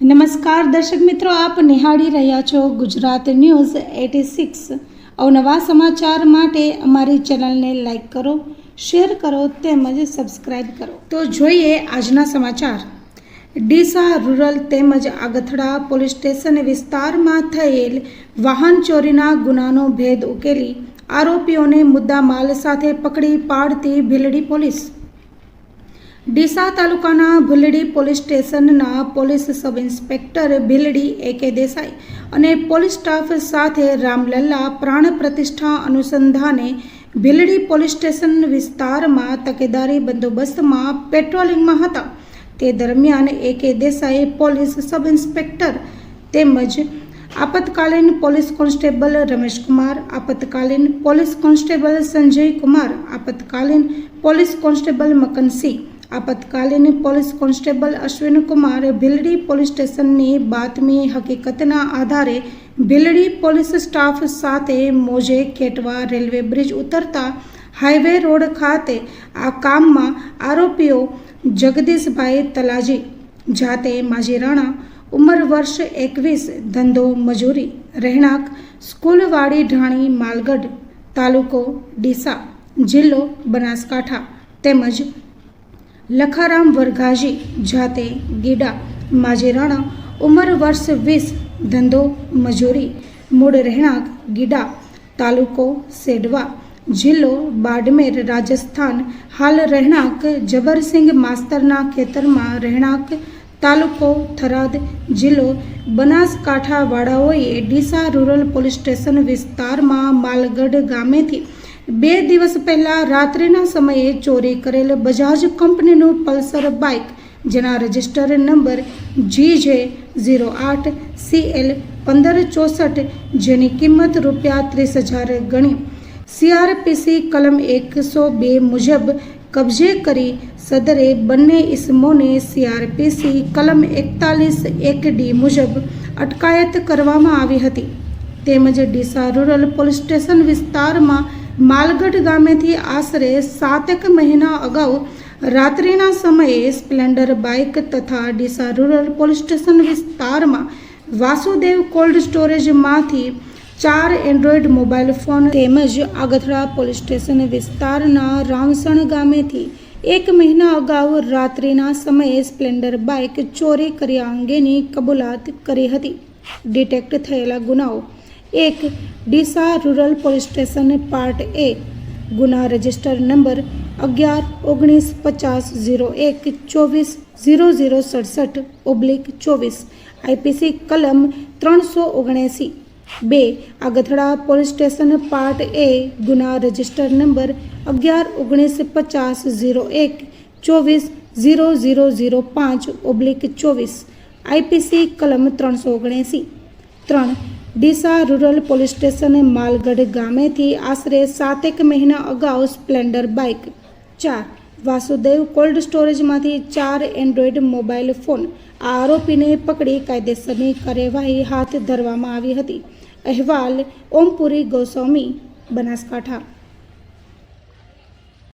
નમસ્કાર દર્શક મિત્રો, આપ નિહાળી રહ્યા છો ગુજરાત ન્યૂઝ એટી સિક્સ. અવનવા સમાચાર માટે અમારી ચેનલને લાઇક કરો, શેર કરો તેમજ સબસ્ક્રાઇબ કરો. તો જોઈએ આજના સમાચાર. ડીસા રૂરલ તેમજ આગથડા પોલીસ સ્ટેશન વિસ્તારમાં થયેલ વાહન ચોરીના ગુનાનો ભેદ ઉકેલી આરોપીઓને મુદ્દામાલ સાથે પકડી પાડતી ભીલડી પોલીસ. ડીસા તાલુકાના ભીલડી પોલીસ સ્ટેશનના police sub inspector Bhildi A K Desai અને પોલીસ સ્ટાફ સાથે રામલલ્લા પ્રાણ પ્રતિષ્ઠા અનુસંધાને ભીલડી પોલીસ સ્ટેશન વિસ્તારમાં તકેદારી બંદોબસ્તમાં પેટ્રોલિંગમાં હતા. તે દરમિયાન એ K Desai police sub inspector તેમજ આપતકાલીન પોલીસ કોન્સ્ટેબલ રમેશકુમાર આપતકાલીન પોલીસ કોન્સ્ટેબલ સંજય કુમાર, આપતકાલીન police constable Makansinh આપતકાલીન police constable Ashwinkumar Bhildi police સ્ટેશનની બાતમી હકીકતના આધારે ભીલડી પોલીસ સ્ટાફ સાથે મોજે ખેટવા રેલવે બ્રિજ ઉતરતા હાઈવે રોડ ખાતે આ કામમાં આરોપીઓ જગદીશભાઈ તલાજી, જાતે માજી રાણા, ઉંમર વર્ષ એકવીસ, ધંધો મજૂરી, રહેણાંક, સ્કૂલવાડી ઢાણી, માલગઢ તાલુકો ડીસા, જિલ્લો બનાસકાંઠા તેમજ લખારામ વરઘાજી, જાતે ગીડા માજેરાણા ઉંમર વર્ષ વીસ, ધંધો મજૂરી, મૂળ રહેણાંક ગીડા, તાલુકો સેડવા, જિલ્લો બાડમેર, રાજસ્થાન, હાલ રહેણાંક જબરસિંહ માસ્તરના ખેતરમાં રહેણાંક, તાલુકો થરાદ, જિલ્લો બનાસકાંઠાવાળાઓએ ડીસા રૂરલ પોલીસ સ્ટેશન વિસ્તારમાં માલગઢ ગામેથી બે દિવસ પહેલા રાત્રિના સમયે ચોરી કરેલ બજાજ કંપનીનું પલ્સર બાઇક, જેના register number G J zero આઠ સી એલ પંદર ચોસઠ, જેની કિંમત રૂપિયા ત્રીસ હજાર ગણી. સીઆરપીસી કલમ એકસો બે મુજબ કબજે કરી સદરે બંને ઇસમોને સીઆરપીસી કલમ એકતાલીસ એક ડી મુજબ અટકાયત કરવામાં આવી હતી. તેમજ ડીસા રૂરલ પોલીસ સ્ટેશન વિસ્તારમાં માલગઢ ગામેથી આશરે સાતેક મહિના અગાઉ રાત્રિના સમયે સ્પ્લેન્ડર બાઇક તથા ડીસા રૂરલ પોલીસ સ્ટેશન વિસ્તારમાં વાસુદેવ કોલ્ડ સ્ટોરેજમાંથી ચાર એન્ડ્રોઈડ મોબાઈલ ફોન તેમજ આગથડા પોલીસ સ્ટેશન વિસ્તારના રામસણ ગામેથી એક મહિના અગાઉ રાત્રિના સમયે સ્પ્લેન્ડર બાઇક ચોરી કર્યા અંગેની કબૂલાત કરી હતી. ડિટેક્ટ થયેલા ગુનાઓ એક Deesa rural police station part A. ગુના રજિસ્ટર નંબર અગિયાર ઓગણીસ પચાસ ઝીરો એક ચોવીસ ઝીરો ઝીરો સડસઠ ઓબ્લિક ચોવીસ. આઈપીસી કલમ ત્રણસો ઓગણએંસી બે Agathala police station part A ગુના રજિસ્ટર નંબર અગિયાર ઓગણીસ પચાસ ઝીરો એક ચોવીસ ઝીરો ઝીરો ઝીરો પાંચ ઓબ્લિક ચોવીસ. આઈપીસી કલમ ત્રણસો ઓગણએંસી ત્રણ Deesa rural police station Malgadh ગામેથી આશરે સાતેક મહિના અગાઉ સ્પ્લેન્ડર બાઇક, ચાર વાસુદેવ કોલ્ડ સ્ટોરેજમાંથી ચાર એન્ડ્રોઈડ મોબાઈલ ફોન આ આરોપીને પકડી કાયદેસરની કાર્યવાહી હાથ ધરવામાં આવી હતી. અહેવાલ, ઓમપુરી ગોસ્વામી, બનાસકાંઠા.